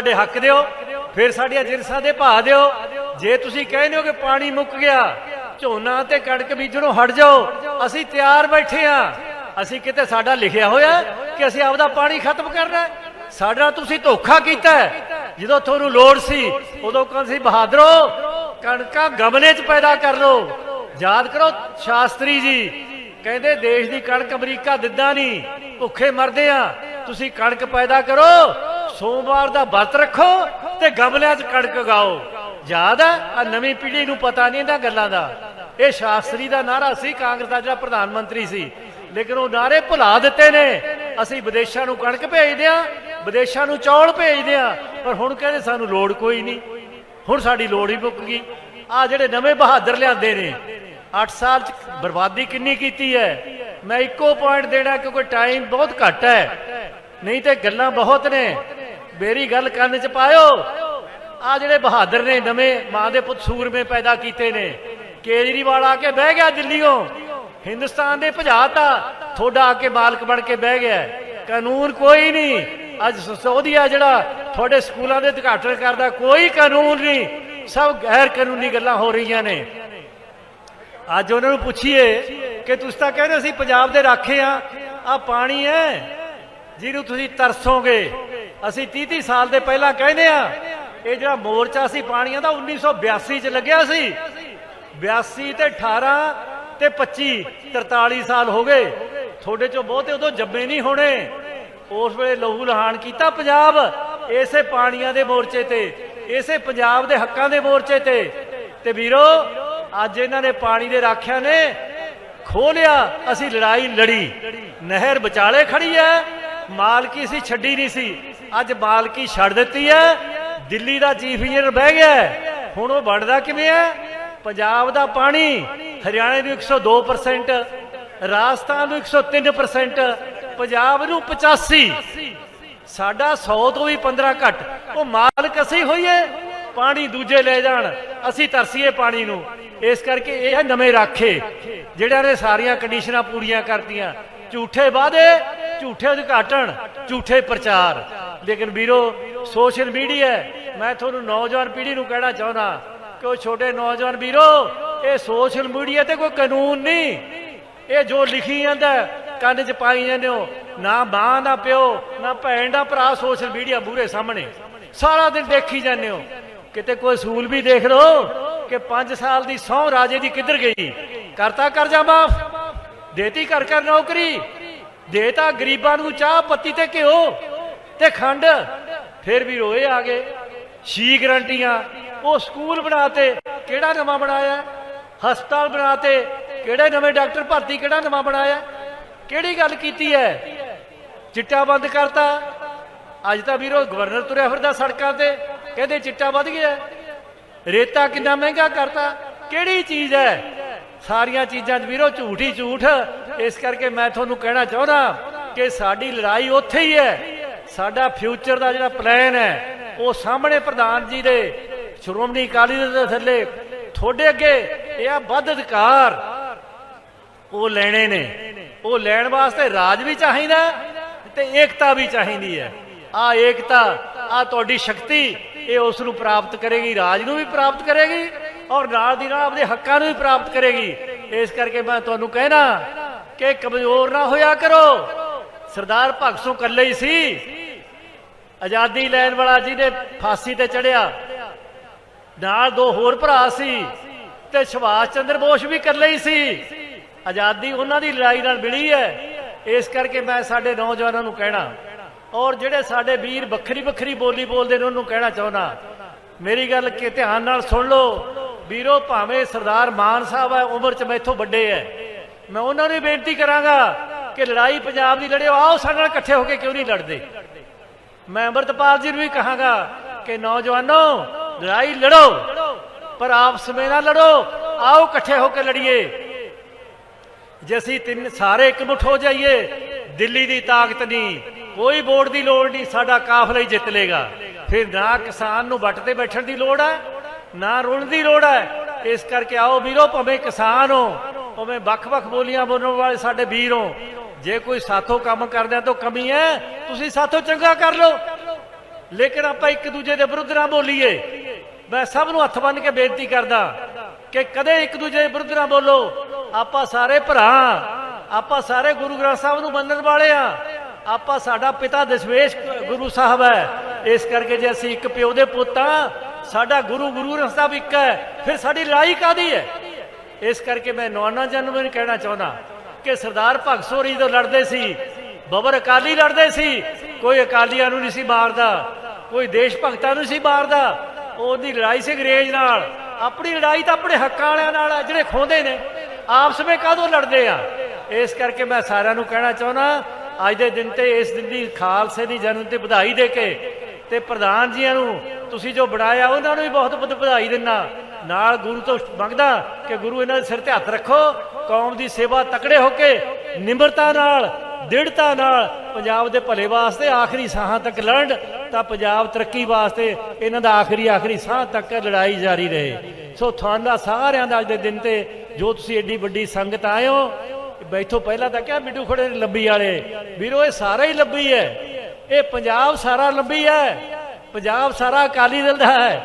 ਸਾਡੇ ਹੱਕ ਦਿਓ, ਫਿਰ ਸਾਡੀਆਂ ਜਿਰਸਾਂ ਦੇ ਭਾਅ ਦਿਓ। ਜੇ ਤੁਸੀਂ ਕਹਿੰਦੇ ਹੋ ਕਿ ਪਾਣੀ ਮੁੱਕ ਗਿਆ, ਝੋਨਾ ਤੇ ਕਣਕ ਬੀਜਣੋਂ ਹਟ ਜਾਓ, ਅਸੀਂ ਤਿਆਰ ਬੈਠੇ ਆ। ਅਸੀਂ ਕਿਤੇ ਸਾਡਾ ਲਿਖਿਆ ਹੋਇਆ ਕਿ ਅਸੀਂ ਆਪਦਾ ਪਾਣੀ ਖਤਮ ਕਰਨਾ ਸਾਡਾ ਤੁਸੀਂ ਧੋਖਾ ਕੀਤਾ ਜਦੋਂ ਤੁਹਾਨੂੰ ਲੋੜ ਸੀ, ਉਦੋਂ ਕਹਿੰਦੇ ਸੀ, ਬਹਾਦਰੋ, ਕਣਕਾਂ ਗਮਲੇ 'ਚ ਪੈਦਾ ਕਰ ਲਓ। ਯਾਦ ਕਰੋ ਸ਼ਾਸਤਰੀ ਜੀ, ਕਹਿੰਦੇ ਦੇਸ਼ ਦੀ ਕਣਕ ਅਮਰੀਕਾ ਦਿੰਦਾ ਨਹੀਂ, ਭੁੱਖੇ ਮਰਦੇ ਆ। ਤੁਸੀਂ ਕਣਕ ਪੈਦਾ ਕਰੋ ਸੋਮਵਾਰ ਦਾ ਵਰਤ ਰੱਖੋ ਤੇ ਗਮਲਿਆਂ 'ਚ ਕਣਕ ਉਗਾਓ। ਯਾਦ ਹੈ ਆ ਨਵੀਂ ਪੀੜ੍ਹੀ ਨੂੰ ਪਤਾ ਨਹੀਂ ਇਹਨਾਂ ਗੱਲਾਂ ਦਾ। ਇਹ ਸ਼ਾਸਤਰੀ ਦਾ ਨਾਰਾ ਸੀ, ਕਾਂਗਰਸ ਦਾ ਜਿਹੜਾ ਪ੍ਰਧਾਨ ਮੰਤਰੀ ਸੀ। ਲੇਕਿਨ ਉਹ ਨਾਰੇ ਭੁਲਾ ਦਿੱਤੇ ਨੇ। ਅਸੀਂ ਵਿਦੇਸ਼ਾਂ ਨੂੰ ਕਣਕ ਭੇਜਦੇ ਆ ਵਿਦੇਸ਼ਾਂ ਨੂੰ ਚੌਲ ਭੇਜਦੇ ਆ ਪਰ ਹੁਣ ਕਹਿੰਦੇ ਸਾਨੂੰ ਲੋੜ ਕੋਈ ਨਹੀਂ। ਹੁਣ ਸਾਡੀ ਲੋੜ ਹੀ ਮੁੱਕ ਗਈ। ਆ ਜਿਹੜੇ ਨਵੇਂ ਬਹਾਦਰ ਲਿਆਂਦੇ ਨੇ 8 ਸਾਲ ਚ ਬਰਬਾਦੀ ਕਿੰਨੀ ਕੀਤੀ ਹੈ? ਮੈਂ ਇੱਕੋ ਪੁਆਇੰਟ ਦੇਣਾ ਕਿਉਂਕਿ ਟਾਈਮ ਬਹੁਤ ਘੱਟ ਹੈ। ਨਹੀਂ ਤੇ ਗੱਲਾਂ ਬਹੁਤ ਨੇ। ਮੇਰੀ ਗੱਲ ਕੰਨ ਚ ਪਾਇਓ। ਆ ਜਿਹੜੇ ਬਹਾਦਰ ਨੇ ਨਵੇਂ ਮਾਂ ਦੇ ਪੁੱਤ ਸੂਰਮੇ ਪੈਦਾ ਕੀਤੇ ਨੇ, ਕੇਜਰੀਵਾਲ ਆ ਕੇ ਬਹਿ ਗਿਆ ਦਿੱਲੀੋਂ ਹਿੰਦੁਸਤਾਨ ਦੇ ਭਜਾਤਾ ਥੋੜਾ ਆ ਕੇ ਮਾਲਕ ਬਣ ਕੇ ਬਹਿ ਗਿਆ। ਕਾਨੂੰਨ ਕੋਈ ਨਹੀਂ। ਅੱਜ ਸੋਧੀਆ ਜਿਹੜਾ ਤੁਹਾਡੇ ਸਕੂਲਾਂ ਦੇ ਉਦਘਾਟਨ ਕਰਦਾ, ਕੋਈ ਕਾਨੂੰਨ ਨਹੀਂ। ਸਭ ਗੈਰ ਕਾਨੂੰਨੀ ਗੱਲਾਂ ਹੋ ਰਹੀਆਂ ਨੇ। ਅੱਜ ਉਹਨਾਂ ਨੂੰ ਪੁੱਛੀਏ ਕਿ ਤੁਸੀਂ ਤਾਂ ਕਹਿੰਦੇ ਅਸੀਂ ਪੰਜਾਬ ਦੇ ਰਾਖੇ ਆ ਆ ਪਾਣੀ ਹੈ, ਜਿਹਨੂੰ ਤੁਸੀਂ ਤਰਸੋਗੇ। ਅਸੀਂ 30 30 ਸਾਲ ਦੇ ਪਹਿਲਾਂ ਕਹਿੰਦੇ ਆ ਇਹ ਜਿਹੜਾ ਮੋਰਚਾ ਸੀ ਪਾਣੀਆਂ ਦਾ 1982 ਚ ਲੱਗਿਆ ਸੀ। 82 ਤੇ 18 ਤੇ 25 43 ਸਾਲ ਹੋ ਗਏ। ਤੁਹਾਡੇ ਚੋਂ ਬਹੁਤੇ ਉਦੋਂ ਜੰਮੇ ਨਹੀਂ ਹੋਣੇ। ਉਸ ਵੇਲੇ ਲਹੂ ਲਹਾਨ ਕੀਤਾ ਪੰਜਾਬ, ਇਸੇ ਪਾਣੀਆਂ ਦੇ ਮੋਰਚੇ ਤੇ, ਇਸੇ ਪੰਜਾਬ ਦੇ ਹੱਕਾਂ ਦੇ ਮੋਰਚੇ ਤੇ। ਤੇ ਵੀਰੋ, ਅੱਜ ਇਹਨਾਂ ਨੇ ਪਾਣੀ ਦੇ ਰਾਖਿਆਂ ਨੇ ਖੋਲਿਆ, ਅਸੀਂ ਲੜਾਈ ਲੜੀ। ਨਹਿਰ ਵਿਚਾਲੇ ਖੜੀ ਹੈ, ਮਾਲਕੀ ਸੀ, ਛੱਡੀ ਨਹੀਂ ਸੀ। ਅੱਜ ਮਾਲਕੀ ਛੱਡ ਦਿੱਤੀ ਹੈ, ਦਿੱਲੀ ਦਾ ਚੀਫ ਇੰਜੀਨੀਅਰ ਬਹਿ ਗਿਆ ਹੁਣ ਉਹ ਬਣਦਾ ਕਿਵੇਂ ਹੈ? ਪੰਜਾਬ ਦਾ ਪਾਣੀ, ਹਰਿਆਣੇ ਨੂੰ 102% ਰਾਜਸਥਾਨ ਨੂੰ 103% ਪੰਜਾਬ ਨੂੰ 85 ਸਾਡਾ 100 ਤੋਂ ਵੀ 15 ਘੱਟ। ਉਹ ਮਾਲਕ ਅਸੀਂ ਹੋਈਏ, ਪਾਣੀ ਦੂਜੇ ਲੈ ਜਾਣ। ਅਸੀਂ ਤਰਸੀਏ ਪਾਣੀ ਨੂੰ। ਇਸ ਕਰਕੇ ਇਹ ਹੈ ਨਵੇਂ ਰਾਖੇ। ਜਿਹੜਿਆਂ ਨੇ ਸਾਰੀਆਂ ਕੰਡੀਸ਼ਨਾਂ ਪੂਰੀਆਂ ਕਰਤੀਆਂ, ਝੂਠੇ ਵਾਅਦੇ, ਝੂਠੇ ਉਦਘਾਟਨ, ਝੂਠੇ ਪ੍ਰਚਾਰ। ਲੇਕਿਨ ਵੀਰੋ, ਸੋਸ਼ਲ ਮੀਡੀਆ ਮੈਂ ਤੁਹਾਨੂੰ ਨੌਜਵਾਨ ਪੀੜ੍ਹੀ ਨੂੰ ਕਹਿਣਾ ਚਾਹੁੰਦਾ ਕਿ ਉਹ ਛੋਟੇ ਨੌਜਵਾਨ ਵੀਰੋ, ਇਹ ਸੋਸ਼ਲ ਮੀਡੀਆ ਤੇ ਕੋਈ ਕਾਨੂੰਨ ਨਹੀਂ। ਇਹ ਜੋ ਲਿਖੀ ਜਾਂਦਾ ਕੰਨ 'ਚ ਪਾਈ ਜਾਂਦੇ ਹੋ, ਨਾ ਮਾਂ ਦਾ ਪਿਓ, ਨਾ ਭੈਣ ਦਾ ਭਰਾ ਸੋਸ਼ਲ ਮੀਡੀਆ ਮੂਹਰੇ ਸਾਹਮਣੇ। ਸਾਰਾ ਦਿਨ ਦੇਖੀ ਜਾਂਦੇ ਹੋ। ਕਿਤੇ ਕੋਈ ਸੂਲ ਵੀ ਦੇਖ ਲਓ ਕਿ 5 ਸਾਲ ਦੀ ਸਹੁੰ ਰਾਜੇ ਦੀ ਕਿੱਧਰ ਗਈ। ਕਰਤਾ ਕਰਜ਼ਾ ਮਾਫ, ਦੇਤੀ ਘਰ ਘਰ ਨੌਕਰੀ, ਦੇਤਾ ਗਰੀਬਾਂ ਨੂੰ ਚਾਹ ਪੱਤੀ ਤੇ ਘਿਓ। ਤੇ ਖੰਡ। ਫਿਰ ਵੀ ਰੋਏ ਆ ਗਏ। ਛੀ ਗਰੰਟੀਆਂ। ਉਹ ਸਕੂਲ ਬਣਾਤੇ, ਕਿਹੜਾ ਨਵਾਂ ਬਣਾਇਆ? ਹਸਪਤਾਲ ਬਣਾਤੇ, ਕਿਹੜੇ ਨਵੇਂ ਡਾਕਟਰ ਭਰਤੀ, ਕਿਹੜਾ ਨਵਾਂ ਬਣਾਇਆ? ਕਿਹੜੀ ਗੱਲ ਕੀਤੀ ਹੈ ਚਿੱਟਾ ਬੰਦ ਕਰਤਾ। ਅੱਜ ਤਾਂ ਵੀਰੋ ਗਵਰਨਰ ਤੁਰਿਆ ਫਿਰਦਾ ਸੜਕਾਂ ਤੇ। ਕਹਿੰਦੇ ਚਿੱਟਾ ਵੱਧ ਗਿਆ। ਰੇਤਾ ਕਿੰਨਾ ਮਹਿੰਗਾ ਕਰਤਾ। ਕਿਹੜੀ ਚੀਜ਼ ਹੈ ਸਾਰੀਆਂ ਚੀਜ਼ਾਂ 'ਚ ਵੀਰੋ ਝੂਠ ਹੀ ਝੂਠ। ਇਸ ਕਰਕੇ ਮੈਂ ਤੁਹਾਨੂੰ ਕਹਿਣਾ ਚਾਹੁੰਦਾ ਕਿ ਸਾਡੀ ਲੜਾਈ ਉੱਥੇ ਹੀ ਹੈ ਸਾਡਾ ਫਿਊਚਰ ਦਾ ਜਿਹੜਾ ਪਲਾਨ ਹੈ, ਉਹ ਸਾਹਮਣੇ ਪ੍ਰਧਾਨ ਜੀ ਦੇ, ਸ਼੍ਰੋਮਣੀ ਅਕਾਲੀ ਦਲ ਦੇ ਥੱਲੇ, ਤੁਹਾਡੇ ਅੱਗੇ ਇਹ ਆ ਵੱਧ ਅਧਿਕਾਰ। ਉਹ ਲੈਣੇ ਨੇ। ਉਹ ਲੈਣ ਵਾਸਤੇ ਰਾਜ ਵੀ ਚਾਹੀਦਾ ਤੇ ਏਕਤਾ ਵੀ ਚਾਹੀਦੀ ਹੈ। ਆ ਏਕਤਾ, ਆ ਤੁਹਾਡੀ ਸ਼ਕਤੀ, ਇਹ ਉਸ ਨੂੰ ਪ੍ਰਾਪਤ ਕਰੇਗੀ, ਰਾਜ ਨੂੰ ਵੀ ਪ੍ਰਾਪਤ ਕਰੇਗੀ ਔਰ ਨਾਲ ਦੀ ਨਾਲ ਆਪਣੇ ਹੱਕਾਂ ਨੂੰ ਵੀ ਪ੍ਰਾਪਤ ਕਰੇਗੀ। ਇਸ ਕਰਕੇ ਮੈਂ ਤੁਹਾਨੂੰ ਕਹਿਣਾ ਕਿ ਕਮਜ਼ੋਰ ਨਾ ਹੋਇਆ ਕਰੋ। ਸਰਦਾਰ ਭਗਤ ਸਿੰਘ ਇਕੱਲੇ ਹੀ ਸੀ। ਆਜ਼ਾਦੀ ਲੈਣ ਵਾਲਾ ਜਿਹਨੇ ਫਾਂਸੀ ਤੇ ਚੜਿਆ, ਨਾਲ ਦੋ ਹੋਰ ਭਰਾ ਸੀ ਤੇ ਸੁਭਾਸ਼ ਚੰਦਰ ਬੋਸ ਵੀ ਇਕੱਲੇ ਹੀ ਸੀ। ਆਜ਼ਾਦੀ ਉਹਨਾਂ ਦੀ ਲੜਾਈ ਨਾਲ ਮਿਲੀ ਹੈ। ਇਸ ਕਰਕੇ ਮੈਂ ਸਾਡੇ ਨੌਜਵਾਨਾਂ ਨੂੰ ਕਹਿਣਾ, ਔਰ ਜਿਹੜੇ ਸਾਡੇ ਵੀਰ ਵੱਖਰੀ ਵੱਖਰੀ ਬੋਲੀ ਬੋਲਦੇ ਨੇ, ਉਹਨੂੰ ਕਹਿਣਾ ਚਾਹੁੰਦਾ, ਮੇਰੀ ਗੱਲ ਕਿ ਧਿਆਨ ਨਾਲ ਸੁਣ ਲਓ, ਵੀਰੋ, ਭਾਵੇਂ ਸਰਦਾਰ ਮਾਨ ਸਾਹਿਬ ਹੈ ਉਮਰ 'ਚ ਮੈਥੋਂ ਵੱਡੇ ਹੈ ਮੈਂ ਉਹਨਾਂ ਨੂੰ ਬੇਨਤੀ ਕਰਾਂਗਾ ਕਿ ਲੜਾਈ ਪੰਜਾਬ ਦੀ ਲੜਿਓ, ਆਓ ਸਾਡੇ ਨਾਲ ਇਕੱਠੇ ਹੋ ਕੇ ਕਿਉਂ ਨਹੀਂ ਲੜਦੇ? ਮੈਂ ਅੰਮ੍ਰਿਤਪਾਲ ਜੀ ਨੂੰ ਵੀ ਕਹਾਂਗਾ ਕਿ ਨੌਜਵਾਨੋ, ਲੜਾਈ ਲੜੋ, ਪਰ ਆਪਸ ਵਿੱਚ ਨਾ ਲੜੋ। ਆਓ ਇਕੱਠੇ ਹੋ ਕੇ ਲੜੀਏ। ਜੇ ਅਸੀਂ ਤਿੰਨ ਸਾਰੇ ਇਕਮੁੱਠ ਹੋ ਜਾਈਏ, ਦਿੱਲੀ ਦੀ ਤਾਕਤ ਨਹੀਂ, ਕੋਈ ਵੋਟ ਦੀ ਲੋੜ ਨਹੀਂ, ਸਾਡਾ ਕਾਫਲਾ ਹੀ ਜਿੱਤ ਲੇਗਾ। ਫਿਰ ਨਾ ਕਿਸਾਨ ਨੂੰ ਵੱਟ ਤੇ ਬੈਠਣ ਦੀ ਲੋੜ ਹੈ ਨਾ ਰੁਲਣ ਦੀ ਲੋੜ ਹੈ ਇਸ ਕਰਕੇ ਆਓ ਵੀਰੋ, ਭਾਵੇਂ ਕਿਸਾਨ ਹੋ, ਭਾਵੇਂ ਵੱਖ-ਵੱਖ ਬੋਲੀਆਂ ਬੋਲਣ ਵਾਲੇ ਸਾਡੇ ਵੀਰ ਹੋ ਜੇ ਕੋਈ ਸਾਥੋਂ ਕੰਮ ਕਰਦਿਆਂ ਤੋਂ ਕਮੀ ਹੈ। ਤੁਸੀਂ ਸਾਥੋਂ ਚੰਗਾ ਕਰ ਲਓ। ਲੇਕਿਨ ਆਪਾਂ ਇੱਕ ਦੂਜੇ ਦੇ ਵਿਰੁੱਧ ਨਾ ਬੋਲੀਏ। ਮੈਂ ਸਭ ਨੂੰ ਹੱਥ ਬੰਨ ਕੇ ਬੇਨਤੀ ਕਰਦਾ ਕਿ ਕਦੇ ਇੱਕ ਦੂਜੇ ਦੇ ਵਿਰੁੱਧ ਨਾ ਬੋਲੋ। ਆਪਾਂ ਸਾਰੇ ਭਰਾ, ਆਪਾਂ ਸਾਰੇ ਗੁਰੂ ਗ੍ਰੰਥ ਸਾਹਿਬ ਨੂੰ ਮੰਨਣ ਵਾਲੇ ਆ। ਆਪਾਂ ਸਾਡਾ ਪਿਤਾ ਦਸ਼ਵੇਸ਼ ਗੁਰੂ ਸਾਹਿਬ ਹੈ। ਇਸ ਕਰਕੇ ਜੇ ਅਸੀਂ ਇੱਕ ਪਿਓ ਦੇ ਪੁੱਤ ਆ, ਸਾਡਾ ਗੁਰੂ ਗੁਰੂ ਗ੍ਰੰਥ ਸਾਹਿਬ ਇੱਕ ਹੈ। ਫਿਰ ਸਾਡੀ ਲੜਾਈ ਕਾਦੀ ਹੈ? ਇਸ ਕਰਕੇ ਮੈਂ ਨੌਨਾ ਜਨਮ ਨੂੰ ਕਹਿਣਾ ਚਾਹੁੰਦਾ। ਕਿ ਸਰਦਾਰ ਭਗਤ ਸੋਰੀ ਤੋਂ ਲੜਦੇ ਸੀ। ਬਬਰ ਅਕਾਲੀ ਲੜਦੇ ਸੀ। ਕੋਈ ਅਕਾਲੀਆਂ ਨੂੰ ਨਹੀਂ ਸੀ ਮਾਰਦਾ। ਕੋਈ ਦੇਸ਼ ਭਗਤਾਂ ਨੂੰ ਸੀ ਮਾਰਦਾ। ਉਹਦੀ ਲੜਾਈ ਸੀ ਅੰਗਰੇਜ਼ ਨਾਲ। ਆਪਣੀ ਲੜਾਈ ਤਾਂ ਆਪਣੇ ਹੱਕਾਂ ਵਾਲਿਆਂ ਨਾਲ ਆ, ਜਿਹੜੇ ਖੋਂਦੇ ਨੇ। ਆਪਸ ਵਿੱਚ ਕਾਹਦੋਂ ਲੜਦੇ ਆ? ਇਸ ਕਰਕੇ ਮੈਂ ਸਾਰਿਆਂ ਨੂੰ ਕਹਿਣਾ ਚਾਹੁੰਦਾ, ਅੱਜ ਦੇ ਦਿਨ ਤੇ ਇਸ ਦਿਨ ਦੀ ਖਾਲਸੇ ਦੀ ਜਨਮ ਤੇ ਵਧਾਈ ਦੇ ਕੇ ਤੇ ਪ੍ਰਧਾਨ ਜੀਆਂ ਨੂੰ ਤੁਸੀਂ ਜੋ ਬਣਾਇਆ, ਉਹਨਾਂ ਨੂੰ ਵੀ ਬਹੁਤ ਬਹੁਤ ਵਧਾਈ ਦਿੰਦਾ। ਨਾਲ ਗੁਰੂ ਤੋਂ ਮੰਗਦਾ ਕਿ ਗੁਰੂ ਇਹਨਾਂ ਦੇ ਸਿਰ ਤੇ ਹੱਥ ਰੱਖੋ, ਕੌਮ ਦੀ ਸੇਵਾ ਤਕੜੇ ਹੋ ਕੇ, ਨਿਮਰਤਾ ਨਾਲ, ਦ੍ਰਿੜਤਾ ਨਾਲ ਪੰਜਾਬ ਦੇ ਭਲੇ ਵਾਸਤੇ ਆਖਰੀ ਸਾਹਾਂ ਤੱਕ ਲੜਨ, ਤਾਂ ਪੰਜਾਬ ਤਰੱਕੀ ਵਾਸਤੇ ਇਹਨਾਂ ਦਾ ਆਖਰੀ ਆਖਰੀ ਸਾਹ ਤੱਕ ਲੜਾਈ ਜਾਰੀ ਰਹੇ। ਸੋ ਤੁਹਾਡਾ ਸਾਰਿਆਂ ਦਾ ਅੱਜ ਦੇ ਦਿਨ ਤੇ ਜੋ ਤੁਸੀਂ ਏਡੀ ਵੱਡੀ ਸੰਗਤ ਆਏ ਹੋ ਬੈਠੋ ਪਹਿਲਾਂ ਤਾਂ ਕਿਹਾ ਮਿੱਟੂ ਖੜੇ ਨੇ ਲੱਭੀ ਵਾਲੇ, ਵੀਰੋ ਇਹ ਸਾਰਾ ਹੀ ਲੱਭੀ ਹੈ। ਇਹ ਪੰਜਾਬ ਸਾਰਾ ਲੱਭੀ ਹੈ, ਪੰਜਾਬ ਸਾਰਾ ਅਕਾਲੀ ਦਲ ਦਾ ਹੈ।